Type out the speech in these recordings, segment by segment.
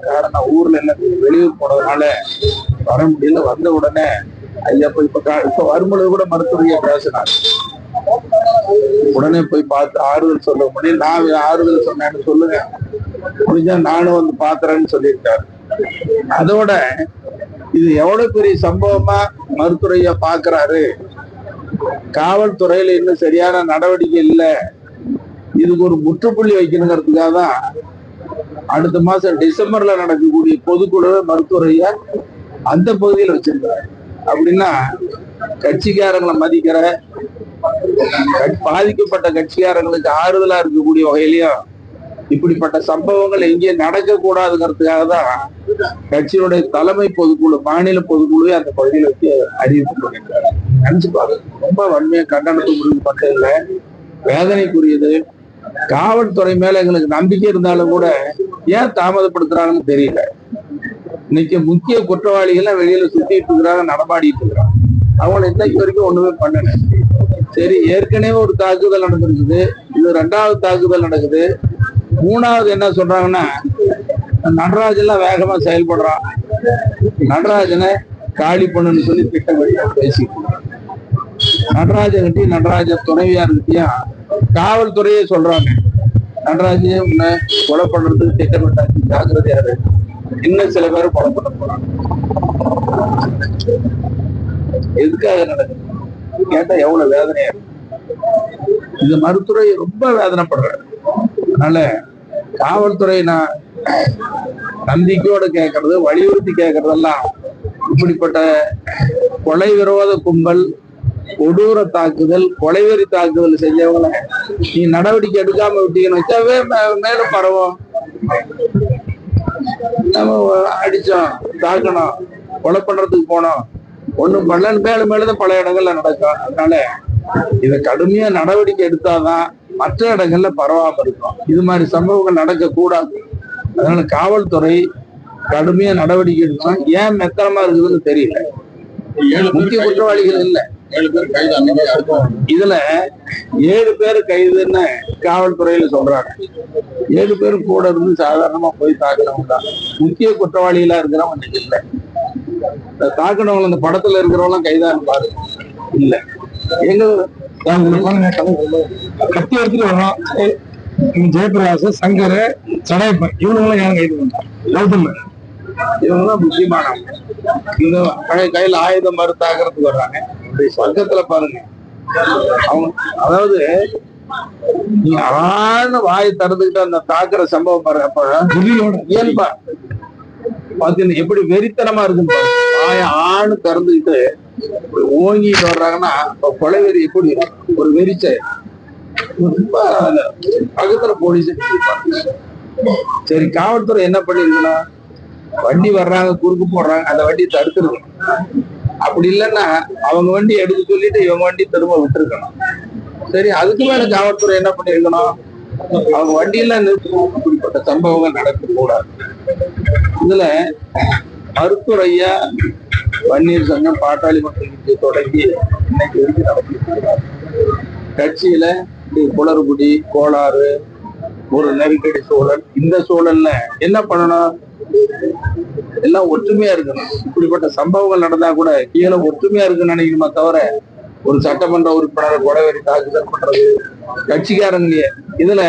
காரணம் ஊர்ல என்ன வெளியூர் போனதுனால வர முடியல. வந்த உடனே ஐயா போய் இப்ப கா- இப்ப வரும்பொழுது கூட மருத்துவரைய பேசினார். உடனே போய் பார்த்து ஆறுதல் சொல்ல முடியும் நான் ஆறுதல் சொன்னேன்னு சொல்லுங்க. முடிஞ்சா நானும் வந்து பாத்துறேன்னு சொல்லியிருக்காரு. அதோட இது எவ்வளவு பெரிய சம்பவமா மருத்துவரைய பாக்குறாரு. காவல்துறையில இன்னும் சரியான நடவடிக்கை இல்லை. இதுக்கு ஒரு முற்றுப்புள்ளி வைக்கணுங்கிறதுக்காக தான் அடுத்த மாசம் டிசம்பர்ல நடக்கக்கூடிய பொதுக்குழு மருத்துவரையா அந்த பகுதியில் வச்சிருக்கிறார் அப்படின்னா கட்சிக்காரங்களை மதிக்கிற பாதிக்கப்பட்ட கட்சிக்காரங்களுக்கு ஆறுதலா இருக்கக்கூடிய வகையிலையும் இப்படிப்பட்ட சம்பவங்கள் எங்கேயும் நடக்க கூடாதுங்கிறதுக்காக தான் கட்சியினுடைய தலைமை பொதுக்குழு மாநில பொதுக்குழுவே அந்த பகுதியில் வச்சு அறிவிப்பு பண்ணியிருக்காரு நினைச்சு பாருங்க. ரொம்ப வன்மையா கண்டனத்துக்கு முடிவு மட்டும் இல்லை வேதனைக்குரியது. காவல்துறை மேல எங்களுக்கு நம்பிக்கை இருந்தாலும் கூட ஏன் தாமதப்படுத்துறாங்கன்னு தெரியல. இன்னைக்கு முக்கிய குற்றவாளிகள்லாம் வெளியில சுத்திட்டு இருக்கிறாங்க நடமாடிட்டு இருக்கிறாங்க. அவங்களை இன்னைக்கு வரைக்கும் ஒண்ணுமே பண்ணல. சரி ஏற்கனவே ஒரு தாக்குதல் நடந்திருக்குது. இது ரெண்டாவது தாக்குதல் நடக்குது. மூணாவது என்ன சொல்றாங்கன்னா நடராஜ் எல்லாம் வேகமா செயல்படுறான். நடராஜனை காலி பண்ணுன்னு சொல்லி திட்டமிட்டு பேசிட்டு நடராஜன் கிட்டி நடராஜன் துணைவியார்கிட்டயும் காவல்துறையே சொல்றாங்க. நடராஜன் உன்னை கொலை பண்றதுக்கு திட்டமிட்டாச்சு ஜாகிரதையா இரு இன்னும் சில பேர் கொலை பண்ண போறாங்க. எதுக்காக நடக்குது? கேட்டா எவ்வளவு வேதனையா இருக்கு. இந்த மருத்துவரை ரொம்ப வேதனைப்படுறாரு அதனால காவல்துறை நான் நம்பிக்கையோட கேட்கறது வலியுறுத்தி கேட்கறதெல்லாம் இப்படிப்பட்ட கொலை விரோத கும்பல் கொடூர தாக்குதல் கொலைவெறி தாக்குதல் செஞ்சவங்களை நீ நடவடிக்கை எடுக்காம விட்டீங்கன்னு வச்சாவே மே- மேலும் பரவும். நம்ம அடிச்சோம் தாக்கணும் கொலை பண்றதுக்கு போனோம். ஒண்ணும் பண்ணலன்னு மேலும் மேலும் பல இடங்கள்ல நடக்கும். அதனால இதை கடுமையா நடவடிக்கை எடுத்தாதான் மற்ற இடங்கள்ல பரவாம இருக்கும். இது மாதிரி சம்பவங்கள் நடக்க கூடாது அதனால காவல்துறை கடுமையா நடவடிக்கை எடுக்கணும். ஏன் மெத்தனமா இருக்குதுன்னு தெரியல. முக்கிய குற்றவாளிகள் இல்லை. ஏழு பேர் கைது அன்னைக்கு அடுத்த இதுல ஏழு பேர் கைதுன்னு காவல்துறையில சொல்றாங்க. ஏழு பேர் கூட இருந்து சாதாரணமா போய் தாக்குறவங்க தான். முக்கிய குற்றவாளிகளா இருக்கிறவங்க இன்னைக்கு இல்ல. தாக்குனவங்க இந்த படத்துல இருக்கிறவங்க கைதா இருப்பாரு இல்ல. எங்க கத்தி எடுத்துட்டு வரோம் ஜெயபிரகாஷ் சங்கர் சடையப்பன் இவனுங்களும் ஏன் கைது பண்ணாங்க கௌதம். இவங்க தான் முக்கியமானவங்க இந்த கை- கையில ஆயுதம் மறு தாக்குறதுக்கு வர்றாங்க. பக்கத்துல பாருங்க. அவங்க அதாவது நீ ஆன வாய் திறந்துகிட்டு அந்த தாக்குற சம்பவம் பாரு அப்ப. இயல்பா பாத்தீங்கன்னா எப்படி வெறித்தனமா இருக்குன்னு பாருங்க. வாய ஆணு திறந்துக்கிட்டு இப்படி ஓங்கிட்டு வர்றாங்கன்னா இப்ப கொலைவெறி எப்படி இருக்கும்? ஒரு வெறிச்ச. ரொம்ப பக்கத்துல போலீஸ் சரி காவல்துறை என்ன பண்ணிருக்கணும் வண்டி வர்றாங்க குறுக்கு போடுறாங்க அந்த வண்டியை தடுத்துருக்கணும் அப்படி இல்லைன்னா அவங்க வண்டி எடுத்து சொல்லிட்டு இவங்க வண்டி திரும்ப விட்டுருக்கணும். சரி அதுக்கு மேல காவல்துறை என்ன பண்ணிருக்கணும் அவங்க வண்டியில நிறுத்தி இப்படிப்பட்ட சம்பவங்கள் நடக்கக்கூடாது இதுல மருத்துவரையா வன்னியர் சங்கம் பாட்டாளி மக்கள் தொடங்கி இன்னைக்கு வரைக்கும் நடத்திட்டு கட்சியில இந்த குளறுபடி கோளாறு ஒரு நெருக்கடி சூழல் இந்த சூழல்ல என்ன பண்ணணும்? எல்லாம் ஒற்றுமையா இருக்கணும். இப்படிப்பட்ட சம்பவங்கள் நடந்தா கூட கீழே ஒற்றுமையா இருக்குன்னு நினைக்கணுமா தவிர ஒரு சட்டமன்ற உறுப்பினரை கொடைவெறி தாக்குதல் பண்றது கட்சிக்காரங்களே இதுல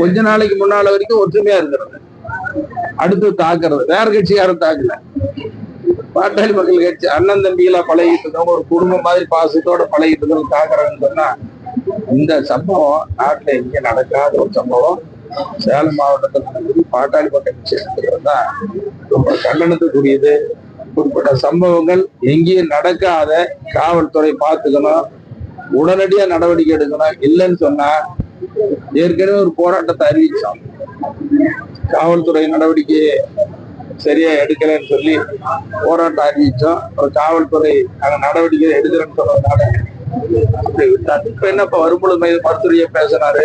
கொஞ்ச நாளைக்கு முன்னால வரைக்கும் ஒற்றுமையா இருக்கிறது அடுத்து தாக்குறது. வேற கட்சிக்காரன் தாக்கல. பாட்டாளி மக்கள் கட்சி அண்ணன் தம்பிகளா பழகிட்டு இருந்தவங்க ஒரு குடும்பம் மாதிரி பாசத்தோட பழகிட்டு இருந்தவங்க தாக்குறாங்கன்னு சொன்னா இந்த சம்பவம் நாட்டுல எங்கேயும் நடக்காத ஒரு சம்பவம். சேலம் மாவட்டத்தில் பாட்டாளி மக்கள் கட்சி தான் ரொம்ப கண்டனத்துக்குரியது. குறிப்பிட்ட சம்பவங்கள் எங்கேயும் நடக்காத காவல்துறை பார்த்துக்கணும். உடனடியா நடவடிக்கை எடுக்கணும். இல்லைன்னு சொன்னா ஏற்கனவே ஒரு போராட்டத்தை அறிவிச்சோம். காவல்துறை நடவடிக்கையை சரியா எடுக்கலைன்னு சொல்லி போராட்டம் அறிவிச்சோம். ஒரு காவல்துறை நாங்கள் நடவடிக்கை எடுக்கிறேன்னு சொன்னதுனால அப்படி இப்ப என்ன இப்ப வரும்பொழுது மைய மருத்துவரையே பேசினாரு.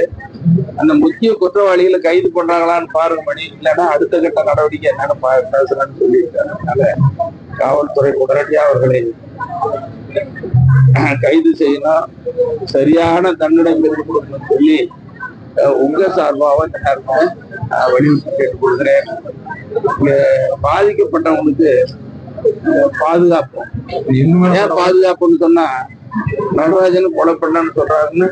அந்த முக்கிய குற்றவாளிகளை கைது பண்றாங்களான்னு பாருங்க மணி. இல்லைன்னா அடுத்த கட்ட நடவடிக்கை என்னன்னு பேசுறேன்னு சொல்லியிருக்காரு. அதனால காவல்துறை உடனடியாக அவர்களை கைது செய்யணும். சரியான தண்டனை பெற்றுக் கொடுக்கணும்னு சொல்லி உங்க சார்பாக சார்பாக அஹ், வலியுறுத்தி இங்க பாதிக்கப்பட்டவங்களுக்கு பாதுகாப்பு. ஏன் பாதுகாப்புன்னு சொன்னா நடராஜன் கொலை பண்ணான்னு சொல்றாருன்னு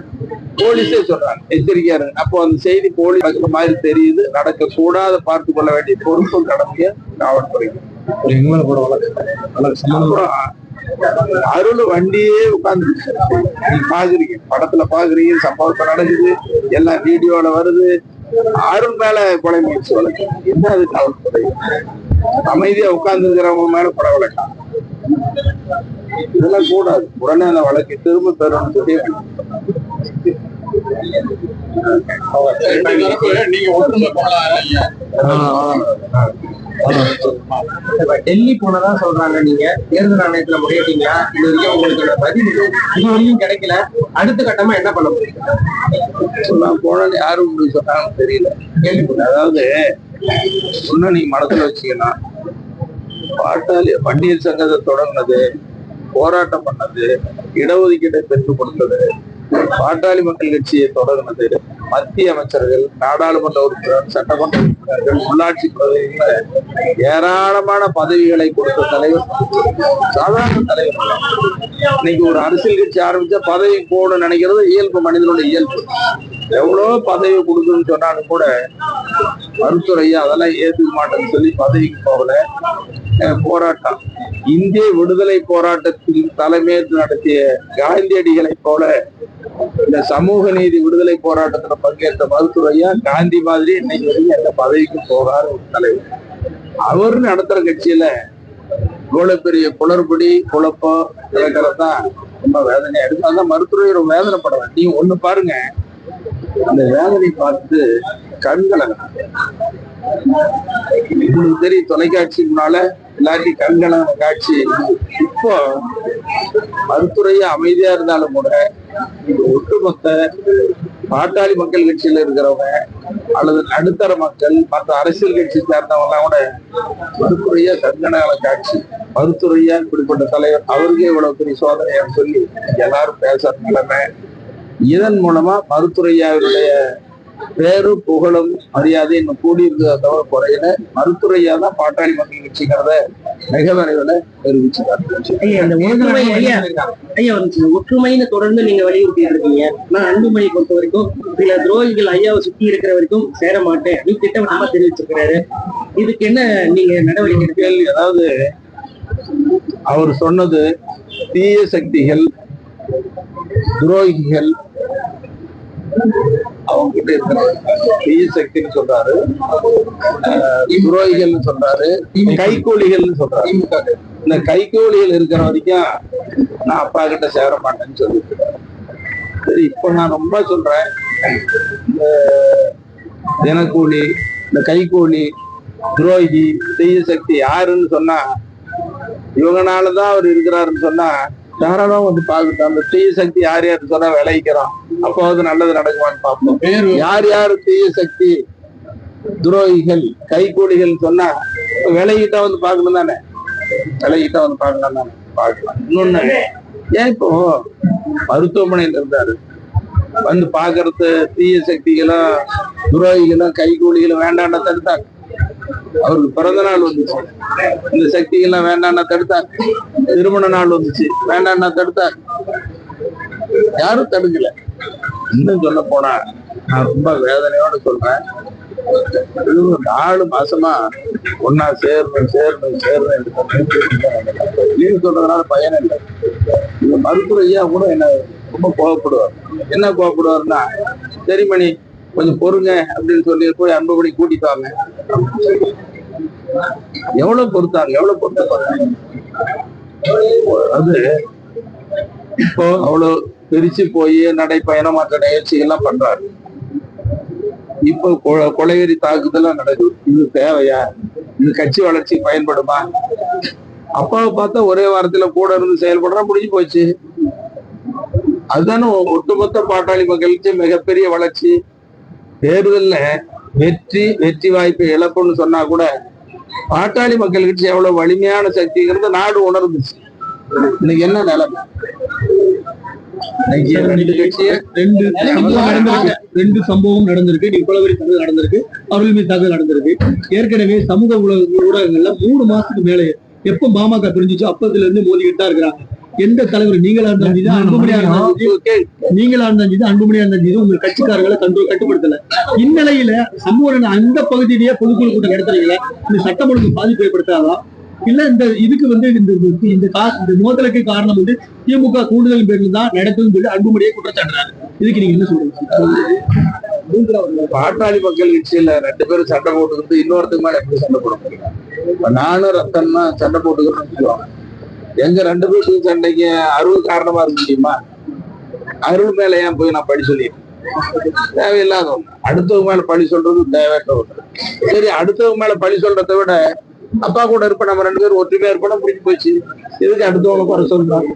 போலீஸே சொல்றாங்க. எச்சரிக்கையா இருங்க. அப்போ அந்த செய்தி போலீஸ் நடக்கிற மாதிரி தெரியுது. நடக்க கூடாத பார்த்து கொள்ள வேண்டிய பொறுப்பும் கடமைய காவல்துறைக்கு. அருள் வண்டியே உட்கார்ந்து பாக்குறீங்க. படத்துல பாக்குறீங்க. சம்பவத்தை நடக்குது. எல்லாம் வீடியோல வருது. அருள் மேல கொலை முயற்சி வழக்கு. என்ன அது காவல்துறை? அமைதியா உட்கார்ந்து இருக்கிறவங்க மேல கொலை வழக்கம் இதெல்லாம் கூடாது உடனே அந்த வழக்கை திரும்ப பெறணும்னு சொல்லி டெல்லி போனதா சொல்றாங்க நீங்க. தேர்தல் ஆணையத்துல முறையிட்டீங்களா? இது வரைக்கும் உங்களுக்கு பதில் இது வரைக்கும் கிடைக்கல. அடுத்த கட்டமா என்ன பண்ண நான் போனேன்னு யாரும் உங்களுக்கு சொன்னாங்கன்னு தெரியல. கேள்விப்பட்டேன். அதாவது ஒண்ணு நீங்க மனசுல வச்சுக்கணும். பாட்டாளி வண்டியர் சங்கத்தை தொடங்கினது போராட்டம் பண்ணது இடஒதுக்கீட்டை பெற்றுக் கொடுத்தது பாட்டாளி மக்கள் கட்சியை தொடர்ந்தது மத்திய அமைச்சர்கள் நாடாளுமன்ற உறுப்பினர் சட்டமன்ற உறுப்பினர்கள் உள்ளாட்சி பிரதிநிதிகள் ஏராளமான பதவிகளை கொடுத்த தலைவர் சாதாரண தலைவர் இன்னைக்கு ஒரு அரசியல் கட்சி ஆரம்பிச்சா பதவி போகணும்னு நினைக்கிறது இயல்பு மனிதனுடைய இயல்பு. எவ்வளவு பதவி கொடுக்குன்னு சொன்னாலும் கூட மருத்துவரையா அதெல்லாம் ஏத்துக்க மாட்டேன்னு சொல்லி பதவிக்கு போகல. போராட்டம் இந்திய விடுதலை போராட்டத்தில் தலைமையேற்று நடத்திய காந்தியடிகளை போல இந்த சமூக நீதி விடுதலை போராட்டத்துல பங்கேற்ற மருத்துவரையா காந்தி மாதிரி இன்னைக்கு வரைக்கும் எந்த பதவிக்கும் போகாத ஒரு தலைவர். அவர் நடத்துற கட்சியில இவ்வளவு பெரிய குளறுபடி குழப்பம் நடக்கிறது தான் ரொம்ப வேதனையா இருக்கு. அதான் மருத்துவரை ஒரு வேதனைப்படுறேன் நீ ஒண்ணு பாருங்க. அந்த வேதனை பார்த்து கண்களை உங்களுக்கு தெரியும் தொலைக்காட்சி முன்னால இல்லாட்டி கண்களான காட்சி. இப்போ மருத்துவரையே அமைதியா இருந்தாலும் கூட ஒட்டுமொத்த பாட்டாளி மக்கள் கட்சியில இருக்கிறவங்க அல்லது நடுத்தர மக்கள் மற்ற அரசியல் கட்சி சேர்ந்தவங்க எல்லாம் கூட மருத்துவரையா கண்கணால காட்சி. மருத்துவரையா இப்படிப்பட்ட தலைவர் அவருக்கே இவ்வளவு பெரிய சோதனையான்னு சொல்லி எல்லாரும் பேசுற நிலைமை. இதன் மூலமா மருத்துவரையாவினுடைய பேரு புகழும் மரியாதை இன்னும் கூடியிருக்கிறத தவிர குறையில. மருத்துவரையா தான் பாட்டாளி மக்கள் கட்சிங்கிறத மிக விரைவில் நிமிஷம். ஒற்றுமைன்னு தொடர்ந்து நீங்க வலியுறுத்தி இருக்கீங்க. நான் அன்புமணி பொறுத்த வரைக்கும் சில துரோகிகள் ஐயாவை சுத்தி இருக்கிற வரைக்கும் சேர மாட்டேன். அப்படின்னு திட்டவட்டமா தெரிவிச்சிருக்கிறாரு. இதுக்கு என்ன நீங்க நடவடிக்கை எடுப்பீங்க? கேள்வி அதாவது அவர் சொன்னது தீய சக்திகள் துரோகிகள் அவங்க கிட்ட இருக்கிற தீய சக்தின்னு சொல்றாரு. துரோகிகள்னு சொல்றாரு. கைகூலிகள்னு சொல்றாரு. இந்த கைகூலிகள் இருக்கிற வரைக்கும் நான் அப்பா கிட்ட சேர மாட்டேன்னு சொல்லிட்டு சரி இப்போ நான் ரொம்ப சொல்றேன். இந்த தினக்கூலி இந்த கைகூலி துரோகி தீய சக்தி யாருன்னு சொன்னா இவங்கனாலதான் அவர் இருக்கிறாருன்னு சொன்னா தாராளம் வந்து பார்க்கட்டும் அந்த தீய சக்தி யார் யார் சொன்னா விளைவிக்கிறோம். அப்போது நல்லது நடக்குமான்னு பார்ப்போம். பேர் யார் யார் தீய சக்தி துரோகிகள் கைகூலிகள் சொன்னா விலகிட்டா வந்து பார்க்கணும் தானே? விலகிட்டா வந்து பார்க்கலாம் தானே? பார்க்கலாம். இன்னொன்னு ஏன் இப்போ மருத்துவமனையில் இருந்தாரு? வந்து பாக்குறது தீய சக்திகளும் துரோகிகளும் கைகூலிகளும் வேண்டாம்னா தடுத்தாங்க. அவருக்கு பிறந்த நாள் வந்துச்சு. இந்த சக்திகள்லாம் வேண்டாம்னா தடுத்தாங்க. திருமண நாள் வந்துச்சு. வேண்டாம்னா தடுத்தாங்க. யாரும் தடுக்கல. இன்னும் சொல்ல போனா நான் ரொம்ப வேதனையோட சொல்றேன். இது ஒரு நாலு மாசமா ஒன்னா சேரணும் சேரணும் சேரணும் லீவு சொல்றதுனால பயன் இல்லை. இந்த மருத்துவ ஐயா கூட என்ன ரொம்ப கோவப்படுவார். என்ன கோவப்படுவார்னா சரி மணி கொஞ்சம் பொறுங்க அப்படின்னு சொல்லி போய் அன்புபடி கூட்டிட்டு வாங்க. எவ்வளவு பொறுத்தாங்க? எவ்வளவு பொறுத்த அது இப்போ அவ்வளவு பிரிச்சு போய் நடைப்பயணம் மற்ற நிகழ்ச்சிகள்லாம் பண்றாரு. இப்போ கொ- கொலைவெறி தாக்குதலாம் நடக்குது இது தேவையா? இது கட்சி வளர்ச்சி பயன்படுமா? அப்பாவை பார்த்தா ஒரே வாரத்துல கூட இருந்து செயல்படுறா முடிஞ்சு போச்சு. அதுதானே ஒட்டுமொத்த பாட்டாளி மக்களுக்கு மிகப்பெரிய வளர்ச்சி. தேர்தல்ல வெற்றி வெற்றி வாய்ப்பு இழப்புன்னு சொன்னா கூட பாட்டாளி மக்கள் கட்சி எவ்வளவு வலிமையான சக்திங்கிறது நாடு உணர்ந்துச்சு. இன்னைக்கு என்ன நிலைமை? ரெண்டு சம்பவம் நடந்திருக்கு. ரெண்டு சம்பவம் நடந்திருக்கு. நீ தகவல் நடந்திருக்கு. அவர்கள் மீது நடந்திருக்கு. ஏற்கனவே சமூக ஊடக ஊடகங்கள்ல மூணு மாசத்துக்கு மேலே எப்ப பாமக பிரிஞ்சுச்சோ அப்பத்துல இருந்து மோதிக்கிட்டு தான் இருக்கிறாங்க. எந்த தலைவர் நீங்களா இருந்தாலும் அன்புமணியா இருந்தாலும் நீங்களா இருந்தாலும் அன்புமணியா இருந்தாலும் உங்க கட்சிக்காரர்களை கண்டு கட்டுப்படுத்தல. இந்நிலையில சமூக அந்த பகுதியிலேயே பொதுக்குழு கூட்டம் நடத்துறீங்களா? இந்த சட்டம் ஒழுங்கு பாதிப்பு ஏற்படுத்தாதான் இல்ல இந்த இதுக்கு வந்து இந்த இந்த- இந்த கா இந்த மோதலுக்கு காரணம் வந்து திமுக கூடுதல் பேர்ல தான் நடத்தும் சொல்லி அன்புமணியை குற்றச்சாட்டுறாரு இதுக்கு நீங்க என்ன சொல்றீங்க? பாட்டாளி மக்கள் கட்சியில ரெண்டு பேரும் சண்டை போட்டுக்கிட்டு இன்னொருத்துக்கு மேல எப்படி சண்டை போட முடியும்? நானும் ரத்தன்னா சண்டை போட்டுக்கிறோம் எங்க ரெண்டு பேருக்கு சண்டைக்கு அருள் காரணமா இருக்க முடியுமா? அருள் மேல ஏன் போய் நான் பழி சொல்லிடுறேன்? தேவையில்லாத ஒண்ணு. அடுத்தவங்க மேல பழி சொல்றது தேவையற்ற ஒண்ணு. சரி அடுத்தவங்க மேல பழி சொல்றதை விட அப்பா கூட இருப்ப நம்ம ரெண்டு பேரும் ஒற்றுமையா இருப்போம் முடிஞ்சு போச்சு. எதுக்கு அடுத்தவங்க குறை சொல்றாங்க?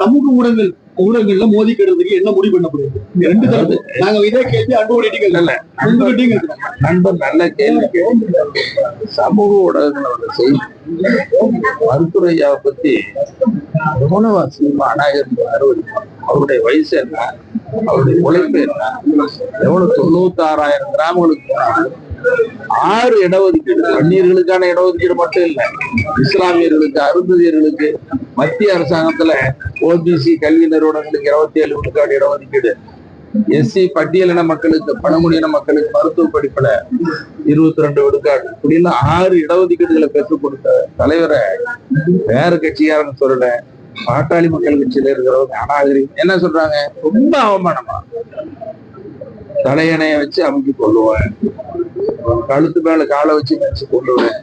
சமூக ஊடகங்கள் ஊடகங்கள்ல மோதிக்கிறதுக்கு என்ன முடிவு பண்ண முடியும்? இந்த ரெண்டு தரப்பு நாங்க இதே கேள்வி இல்ல உங்ககிட்டயும் கேட்கிறோம். நண்பர் நல்ல கேள்வி சமூக ஊடகங்களோட செய்தி மருத்துவரையாவை பத்தி குணவாசி அநாயகர் அறுபது அவருடைய வயசு என்ன? அவருடைய உழைப்பு என்ன? எவ்வளவு தொண்ணூத்தி ஆறாயிரம் கிராமங்களுக்கு. ஆறு இடஒதுக்கீடு வன்னியர்களுக்கான இடஒதுக்கீடு மட்டும் இல்ல இஸ்லாமியர்களுக்கு அருந்ததியர்களுக்கு மத்திய அரசாங்கத்துல ஓபிசி கல்வி நிறுவனங்களுக்கு இருபத்தி ஏழு விழுக்காடு இடஒதுக்கீடு. எஸ்சி பட்டியலின மக்களுக்கு பழங்குடியின மக்களுக்கு மருத்துவ படிப்புல இருபத்தி ரெண்டு விழுக்காடு. இப்படின்னு ஆறு இடஒதுக்கீடுகளை பெற்றுக் கொடுத்த தலைவரை வேற கட்சிக்காரங்க சொல்லல. பாட்டாளி மக்கள் கட்சியில இருக்கிறவங்க அநாகரிகம். என்ன சொல்றாங்க? ரொம்ப அவமானமா. தலையணைய வச்சு அமைக்கி கொள்ளுவேன் கழுத்து மேல காலை வச்சு நினைச்சு கொள்ளுவேன்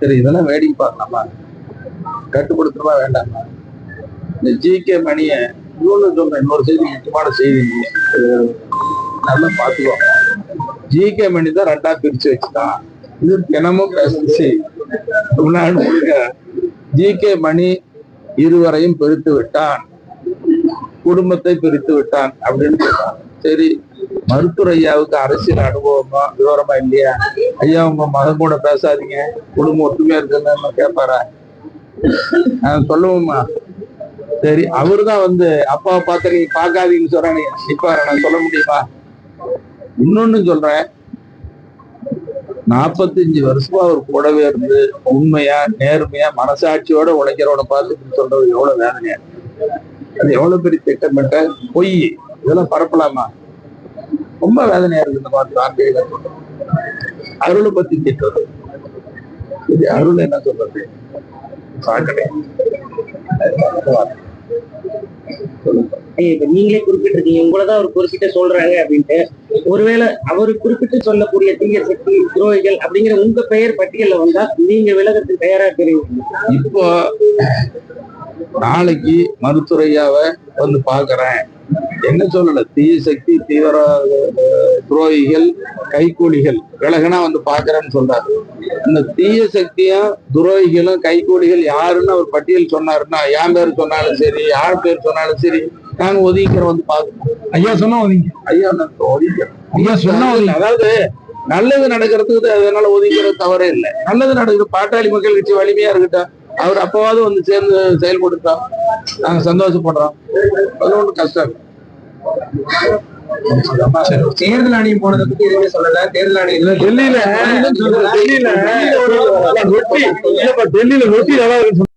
சரி இதெல்லாம் வேடிக்கை பார்க்கலாமா? கட்டுப்படுத்தணுமா வேண்டாமா? இந்த ஜி கே மணிய இன்னொன்று சொல்றேன் இன்னொரு செய்தி முக்கியமான செய்தி நல்லா பாத்துக்கோங்க ஜி கே மணி தான் ரெண்டா பிரிச்சு வச்சுட்டான். இது தினமும் பேசுற ஜி கே மணி இருவரையும் பிரித்து விட்டான். குடும்பத்தை பிரித்து விட்டான் அப்படின்னு சொல்றான் சரி மருத்துவர் ஐயாவுக்கு அரசியல் அனுபவமா? விவரமா இல்லையா? ஐயா உங்க மகன் கூட பேசாதீங்க. குடும்பம் ஒற்றுமையா இருக்குன்னு கேட்பாரா நான் சொல்லுவோமா சரி அவருதான் வந்து அப்பாவை பார்த்து நீங்க பார்க்காதீங்கன்னு சொல்றாங்க நிப்பாரு நான் சொல்ல முடியுமா? இன்னொன்னு சொல்றேன். நாற்பத்தஞ்சு வருஷமா அவர் கூடவே இருந்து உண்மையா நேர்மையா மனசாட்சியோட உழைக்கிறவனை பார்த்து சொல்றது எவ்வளவு வேதனையா? அது எவ்வளவு பெரிய திட்டமிட்ட பொய்? இதெல்லாம் பரப்பலாமா? ரொம்ப வேதனையா இருக்கு இந்த மாதிரி ஆண்டே சொல்றது அருளை பத்தி திட்டுறது இது அருள் என்ன சொல்றது? சாக்கடை நீங்களே குறிப்பிட்டிருக்கீங்க. உங்களதான் அவர் குறிப்பிட்ட சொல்றாங்க அப்படின்ட்டு. ஒருவேளை அவர் குறிப்பிட்டு சொல்லக்கூடிய தீய சக்தி துரோகிகள் அப்படிங்கிற உங்க பெயர் பட்டியல வந்தா நீங்க விலகத்துக்கு தயாரா தெரியும் இப்போ நாளைக்கு மருத்துவரையாவை வந்து பாக்குறேன் என்ன சொல்லல? தீய சக்தி தீவிர துரோகிகள் கைக்கூலிகள் விலகனா வந்து பாக்குறேன்னு சொல்றாரு. இந்த தீய சக்தியும் துரோகிகளும் கைக்கூலிகள் யாருன்னு அவர் பட்டியல் சொன்னாருன்னா என் பேர் சொன்னாலும் சரி யார் பேர் சொன்னாலும் சரி நாங்க ஒதுக்கிறோம் வந்து பாக்கணும் ஐயா சொன்னா ஒதுங்க. ஐயா ஒதுக்கிறோம் ஐயா சொன்னா அதாவது நல்லது நடக்கிறதுக்கு அதனால ஒதுக்கிறது தவறே இல்லை. நல்லது நடக்குது. பாட்டாளி மக்கள் கட்சி வலிமையா இருக்கட்டும் அவர் அப்பவாவது வந்து சேர்ந்து செயல்படுத்தோம் நாங்க சந்தோஷப்படுறோம். அது ஒண்ணும் கஷ்டம். தேர்தல் ஆணையம் போனதை பத்தி எதுவுமே சொல்லல. தேர்தல் ஆணையம் டெல்லியில டெல்லியில. டெல்லியில நொட்டி நல்லா